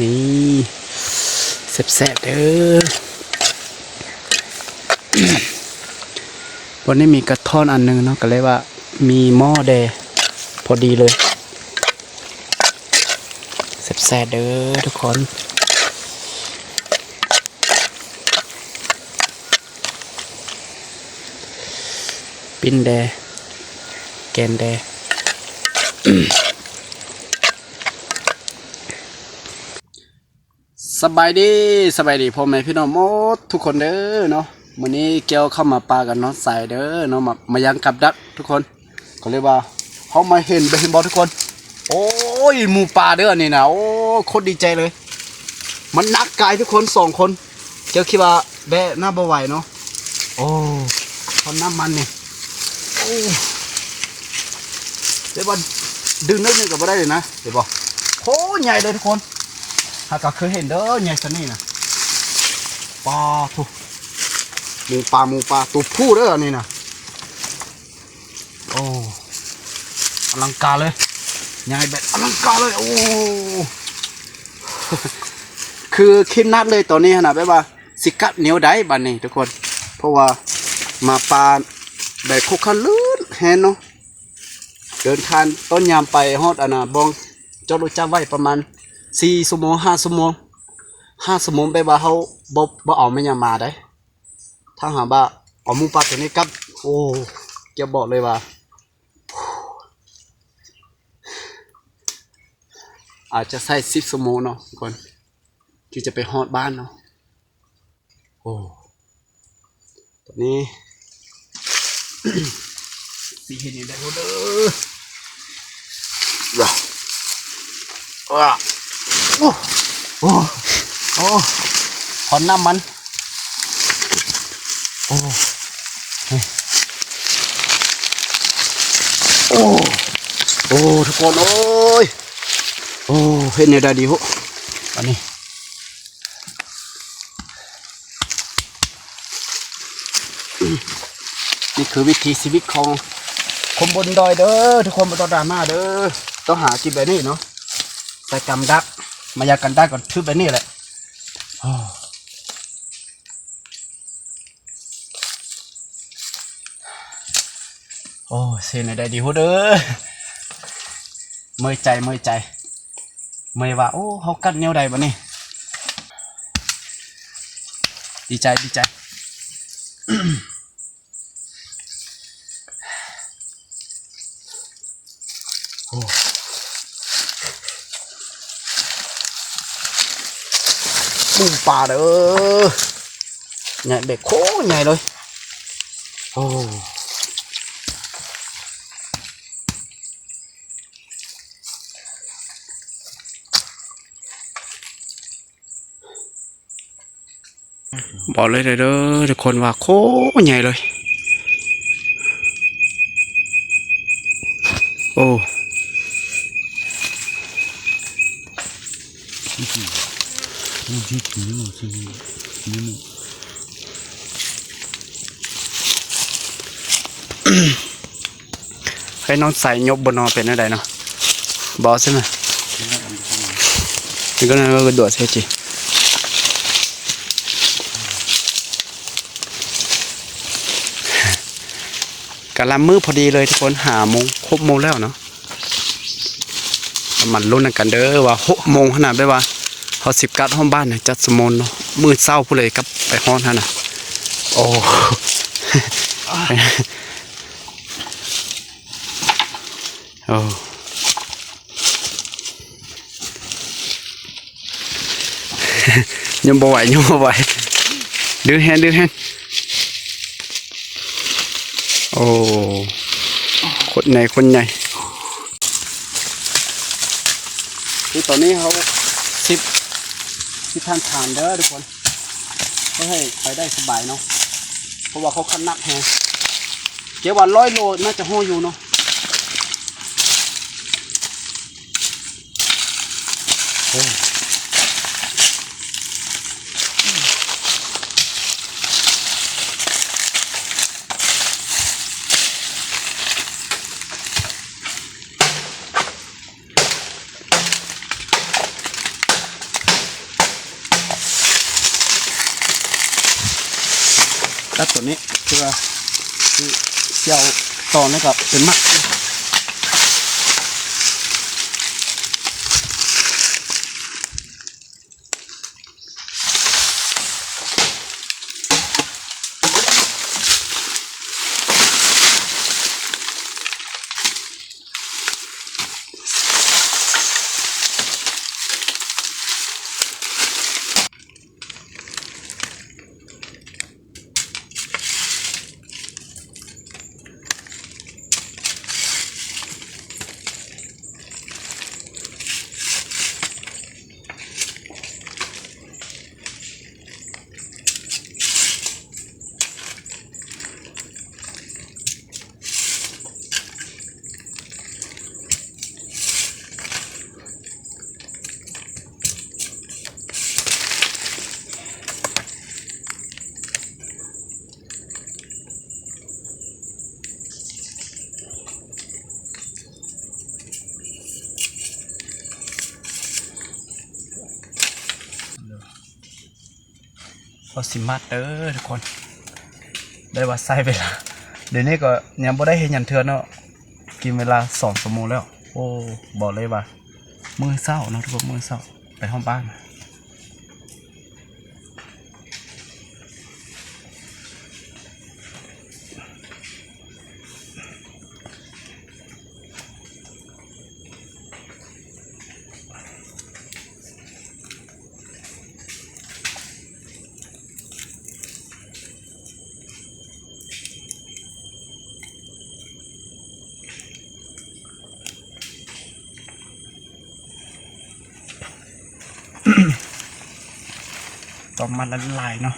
นี่แซ่บๆเด้อวันนี้มีกระท่อนอันหนึงเนาะก็เลยว่า มีหม้อแดพอดีเลยแซ่บๆเด้อทุกคนปิ้นแดแกนแด สบายดีสบายดีพ่อแม่พี่น้องหมดทุกคนเด้อเนาะมื้อนี้เกียวเข้ามาปลากันเนาะใส่เด้อเนาะมามายังกับดักทุกคนก็เลยว่าเขามาเห็นไปเห็นบ่ทุกคน โอ้ยหมูปลาเด้อนี่นะโอ้โคตรดีใจเลย มันนักกายทุกคนสองคนเจ้าคิดว่าแบะหน้าบ่ไหวเนาะโอ้คนน้ำมันนี่โอ้เดี๋ยวบอดึงนิดนึงก็บ่ได้เลยนะเดี๋ยวบอโคตรใหญ่เลยทุกคน หากก็เคยเห็นเด้อใหญ่สนี่นะปลาทุกหมูปลาหมูปลาตัวผู้เด้ออันนี่นะโอ้อลังการเลยใหญ่แบบอลังการเลยโอ้คือคิดนัดเลยตอนนี้ขนาดแบบว่าสิกัดเหนียวได้บัดนี้ทุกคน เพราะว่ามาปลาแบบคุกคันลื่นแฮนเนาะเดินทางต้นยามไปฮอดอันน่ะบองเจ้ารู้จักไว้ประมาณ สี่ชั่วโมงห้าชั่วโมงห้าชั่วโมงไปว่าเขาบ่บ่เอาไม่ยังมาได้ถ้าหากว่าเอามูปลาตัวนี้กับ โอ้จะบอกเลยว่าอาจจะใช้สิบชั่วโมงเนาะทุกคนที่จะไปฮอดบ้านเนาะโอ้ตอนนี้สีเห็นอยู่ได้หมดเด้อว้าวว้า โอ้โอ้โอ้ขอนน้ำมันโอ้เฮ้ยโอ้โอ้ทุกคนโอ้ยโอ้เห็นเนี่ยได้ดีหุอันนี้นี่คือวิถีชีวิตของคนบนดอยเด้อทุกคนบนดอยดราม่าเด้อต้องหากินแบบนี้เนาะใส่กำดัก มายากันดักก่อนทืบแบบนี้แหละอ้าวโอ้เสียในได้ดีหัวเด้อเมื่อยใจเมื่อยใจเมื่อยว่าโอ้เขากัดเหนียวใดบ่นี่ดีใจดีใจโอ้ ปูปลาเด้อใหญ่เด็กโคตรใหญ่เลยโอ้บอกเลยเด้อทุกคนว่าโคตรใหญ่เลย โอ้ ให้น้องใส่ยบบนนอเป็นอะไรเนาะบอสใช่ไหมนี่ก็นั่นก็กระโดดใช่จีกะลำมือพอดีเลยทุกคนหาโมงครบโมงแล้วเนาะมันรุ่นกันเด้อว่าหกโมงขนาดได้ว่า เขาสิบกัดห้องบ้านเนี่ยจัดสมนเนาะมืดเศร้าผู้เลยกับไปห้องท่านน่ะโอ้โอ้ยังบ่ไหวยังบ่ไหวดื้อแฮนดื้อแฮนโอ้คนใหญ่คนใหญ่คือตอนนี้เขาสิบ ที่ท่านทานเด้อทุกคนก็ให้ไปได้สบายเนาะเพราะว่าเขาคันนักแฮงเจ๊ว่าร้อยโลน่าจะห้ออยู่เนาะเฮ้ดตัวนี้เพื่อที่เสี่ยวตอนนี้ ก็เป็นมัก พอสิมัดเด้อทุกคน ได้ว่าใส่เวลา เดี๋ยวนี้ก็ยังบ่ได้เห็นหยันเทือนเนาะกินเวลาสองชั่วโมงแล้ว โอ้บอกเลยว่ามือเศร้าเนาะทุกคนมือเศร้าไปห้องบ้าน ต่อมาละลายเนาะ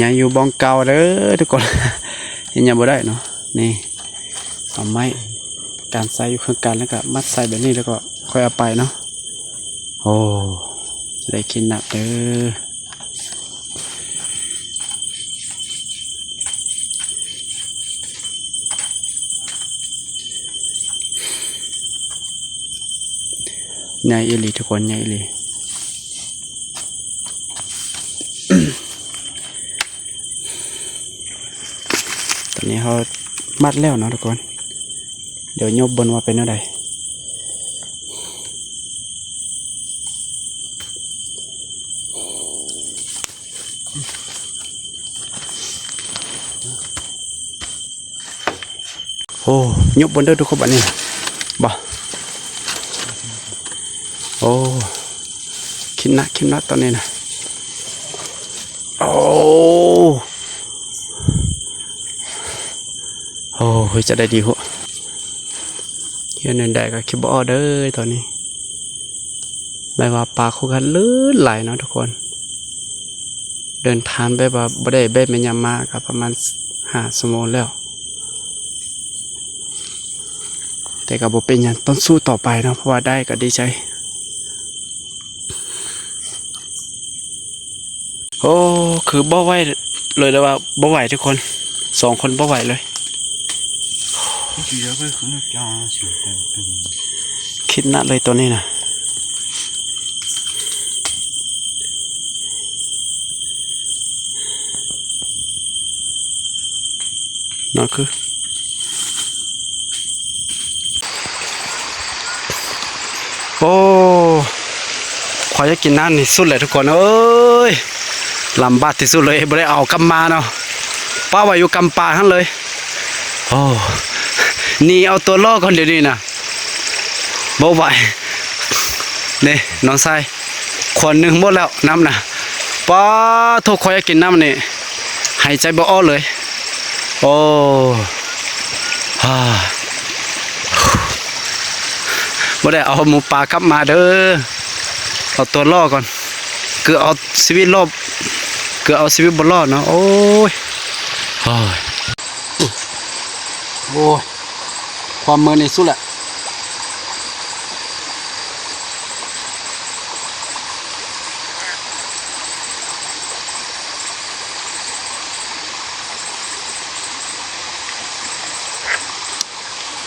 ยังอยู่บองเก่าเด้อทุกคนยังยังบ่ได้เนาะนี่เอาไม้การใส่อยู่เครื่องกันแล้วก็มัดใส่แบบนี้แล้วก็ค่อยเอาไปเนาะโอ้จะได้กินหนักเด้อใหญ่อีหลีทุกคนใหญ่อีหลี นนี้เขามัดแล้วเนาะทุกคน เดี๋ยวยบบนว่าเป็นอะไรโอ้ยบบนเด้อทุกคนบัดนี้บ่โอ้คิดนักคิดนักตอนนี้นะ โอ้เฮ้ยจะได้ดีหัวเฮียนันได้ก็คิดบอเด้อตอนนี้ไม่ว่าปลาคู่กันลื่นไหลเนาะทุกคน เดินทางไปว่าบ่ได้เบ็ดแม่นยามมากับประมาณห้าชั่วโมงแล้ว แต่ก็บบ่เป็นยังต้องสู้ต่อไปเนาะเพราะว่าได้ก็ดีใจโอ้ คือบ่ไหวเลยแล้วว่าบ่ไหวทุกคน สองคนบ่ไหวเลย คิดนักเลยตัวนี้นะนั่นคือโอ้ขอจะกินน้ำนี่สุดเลยทุกคนเอ้ยลำบากที่สุดเลยไม่ได้เอากำมาเนาะป้าไว้อยู่กำปาทั้งเลย โอ้ นี่เอาตัวล่อก่อนเดี๋ยวนี้นะบ่ไหวนี่น้องชายขวดหนึ่งหมดแล้วน้ำนะป้าโทษคอยกินน้ำนี่หายใจบ่ออกเลย โอ้ฮ่าบ่ได้เอาหมูป่ากลับมาเด้อเอาตัวรอก่อนคือเอาชีวิตรอบคือเอาชีวิตบนรอดเนาะโอ้ยโอ้ยโอ้ย ความเมินในสุดแหละ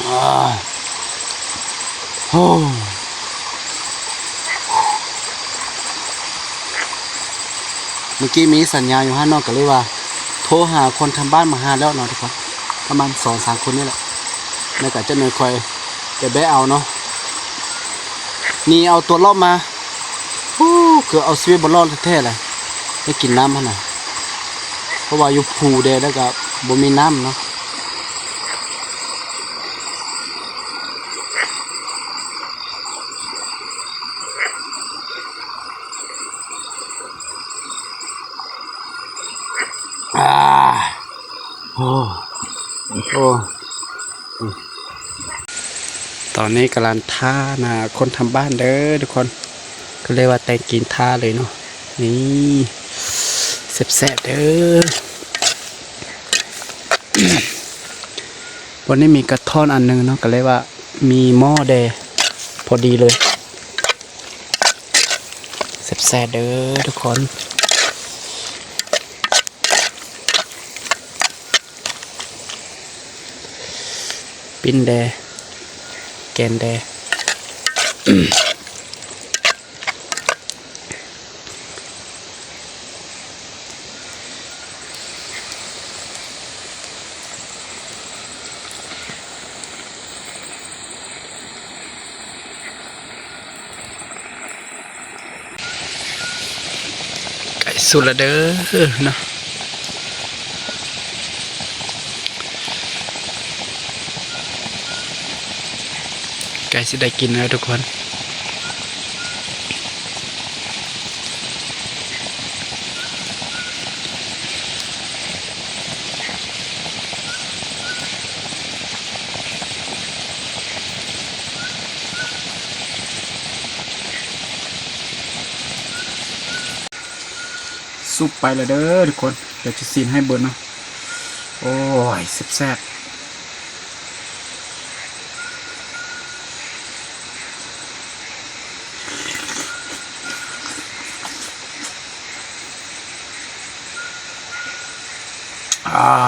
อ่าโอเมื่อกี้มีสัญญาอยู่ห้านอกก็เลยว่า โทรหาคนทำบ้านมาหาแล้วเนาะทุกคนประมาณสองสามคนนี่แหละ แล้วก็จะเนยคอยจะแบะเอาเนาะนี่เอาตัวรอบมาโอ้เกือบเอาชีวิตบนรอดแท้ๆเลยได้กินน้ำขนาดเพราะว่าอยู่ภูเดแล้วก็บ่มีน้ำเนาะอ่าโอ้ โอ้ ตอนนี้กำลังท่านาคนทำบ้านเด้อทุกคน ก็เรียกว่าแต่งกินท่าเลยเนาะนี่แซ่บๆเด้อวันนี้มีกระท่อนอันหนึงเนาะก็เลยว่ามีหม้อแดงพอดีเลยแซ่บๆเด้อทุกคนปิ้นแด แกนแดไก่สุดละเด้อเนาะ ก่สิได้กินแล้วทุกคนซุปไปเลยเด้อทุกคน เดี๋ยวจะซีนให้เบิร์นเนาะ โอ้ยแซ่บๆ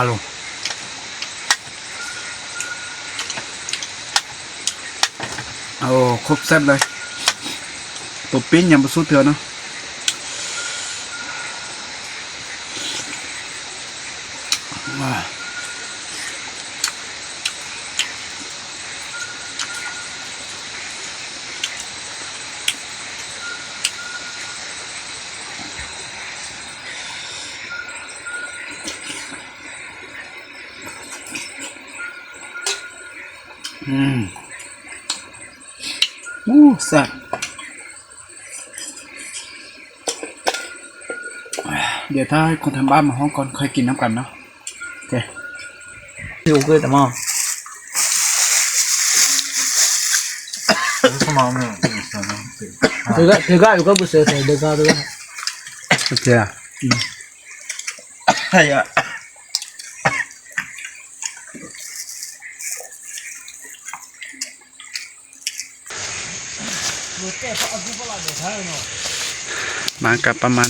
ลงโอ้ครบแซ่บเลยตัวปิ้นยังประสุดเถื่อนเนาะว้า เดี๋ยวถ้าคนทำบ้านมาห้องก่อนค่อยกินน้ำกันเนาะโอเคลูกเลยแต่มอมสมองเนี่ยถือก็ถือก็อยู่ก็บุษเซอร์ใส่เด็กก็ด้วยโอเคอะใช่อะมากับประมาณ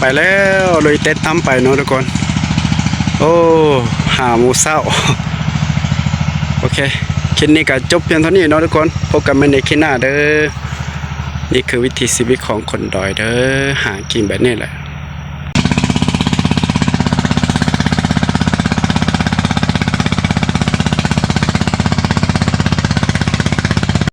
ไปแล้วเลยเต็ดตาไปเนาะทุกคน โอ้หาหมูเศร้า โอเคคลิปนี้ก็จบเพียงเท่านี้เนาะทุกคนพบกันใหม่ในคลิปหน้าเด้อนี่คือวิถีชีวิตของคนดอยเด้อหากินแบบนี้แหละ